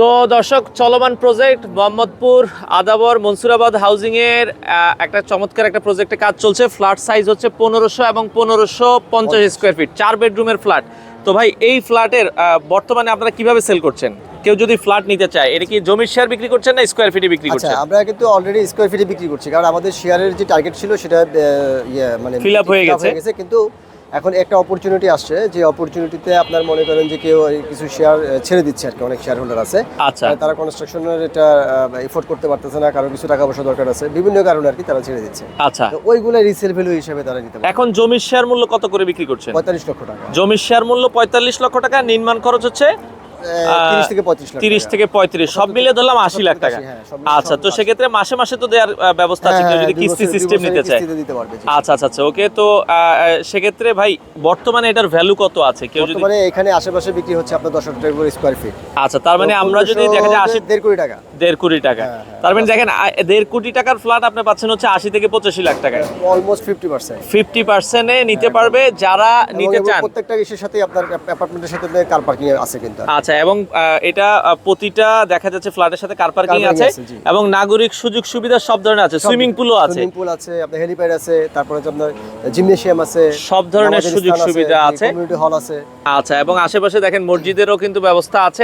তো দর্শক চলমান প্রজেক্ট মোহাম্মদপুর আদাবর মনসুরাবাদ হাউজিং এর একটা চমৎকার একটা প্রজেক্টে কাজ চলছে। ফ্ল্যাট সাইজ হচ্ছে পনেরোশো এবং পনেরোশো পঞ্চাশ স্কোয়ার ফিট চার বেডরুমের ফ্ল্যাট তো ভাই এই ফ্ল্যাটের বর্তমানে আপনারা কীভাবে সেল করছেন? কেউ যদি ফ্ল্যাট নিতে চায় এটা কি জমির শেয়ার বিক্রি করছেন না স্কোয়ার ফিটে বিক্রি আচ্ছা করছেন? আমরা কিন্তু অলরেডি স্কোয়ার ফিটে বিক্রি করছি। কারণ আমাদের শেয়ারের যে টার্গেট ছিল সেটা ইয়ে মানে ফিল আপ হয়ে গেছে। কিন্তু এখন একটা অপরচুনিটি আসছে যে অপরচুনিটিতে আপনার মনে করেন যে কেউ কিছু শেয়ার ছেড়ে দিচ্ছে আর কি অনেক শেয়ার হোল্ডার আছে। আচ্ছা। তারা কনস্ট্রাকশনের এটা এফোর্ড করতে পারতেছে না কারণ কিছু টাকা পয়সা দরকার আছে বিভিন্ন কারণে আর কি তারা ছেড়ে দিচ্ছে। আচ্ছা। ওইগুলো রিসেল ভ্যালু হিসেবে তারা নিতে পারে। এখন জমির শেয়ার মূল্য কত করে বিক্রি করছে পঁয়তাল্লিশ লক্ষ টাকা। জমির শেয়ার মূল্য পঁয়তাল্লিশ লক্ষ টাকা নির্মাণ খরচ হচ্ছে তিরিশ থেকে পঁয়ত্রিশ টাকা। সব মিলিয়ে ধরলাম আশি লাখ টাকা। হ্যাঁ, আচ্ছা তো সেক্ষেত্রে মাসে মাসে তো দেওয়ার ব্যবস্থা আছে হ্যাঁ, যদি কিস্তি সিস্টেম নিতে চায়। আচ্ছা আচ্ছা আচ্ছা ওকে তো সেক্ষেত্রে ভাই বর্তমানে এটার ভ্যালু কত আছে? কেউ যদি বর্তমানে এখানে আশেপাশে বিক্রি হচ্ছে আপনার দশ টাকা করে স্কোয়ার ফিট আচ্ছা তার মানে আমরা যদি দেখা যায় আশি দেড় কোটি টাকা। দেড় কোটি টাকা। হ্যাঁ। তার মানে দেখেন দেড় কোটি টাকার ফ্ল্যাট আপনি পাচ্ছেন হচ্ছে আশি থেকে পঁচাশি লাখ টাকায়। অলমোস্ট ফিফটি পার্সেন্ট ফিফটি পার্সেন্টে নিতে পারবে যারা নিতে চান। প্রত্যেকটা ইসের সাথে আপনার অ্যাপার্টমেন্টের সাথে কার পার্কিং আছে কিন্তু। আচ্ছা এবং এটা প্রতিটা দেখা যাচ্ছে ফ্ল্যাটের সাথে কার পার্কিং আছে এবং নাগরিক সুযোগ সুবিধা সব ধরনের আছে সুইমিং পুলও আছে। সুইমিং পুল আছে আপনার হেলিপ্যাড আছে তারপরে আপনার জিমনেশিয়াম আছে সব ধরনের সুযোগ সুবিধা আছে। কমিউনিটি হল আছে। আচ্ছা এবং আশেপাশে দেখেন মসজিদেরও কিন্তু ব্যবস্থা আছে।